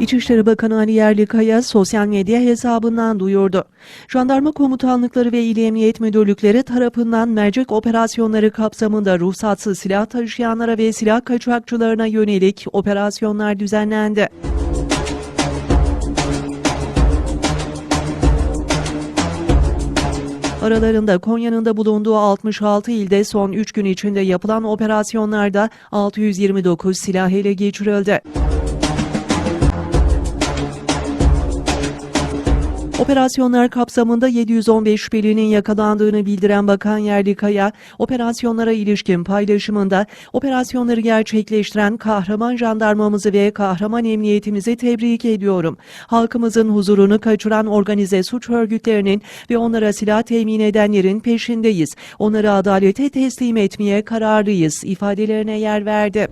İçişleri Bakanı Ali Yerlikaya sosyal medya hesabından duyurdu. Jandarma komutanlıkları ve İl Emniyet Müdürlükleri tarafından mercek operasyonları kapsamında ruhsatsız silah taşıyanlara ve silah kaçakçılarına yönelik operasyonlar düzenlendi. Aralarında Konya'nın da bulunduğu 66 ilde son 3 gün içinde yapılan operasyonlarda 629 silah ele geçirildi. Operasyonlar kapsamında 715 şüphelinin yakalandığını bildiren Bakan Yerlikaya, operasyonlara ilişkin paylaşımında operasyonları gerçekleştiren kahraman jandarmamızı ve kahraman emniyetimizi tebrik ediyorum. Halkımızın huzurunu kaçıran organize suç örgütlerinin ve onlara silah temin edenlerin peşindeyiz. Onları adalete teslim etmeye kararlıyız ifadelerine yer verdi.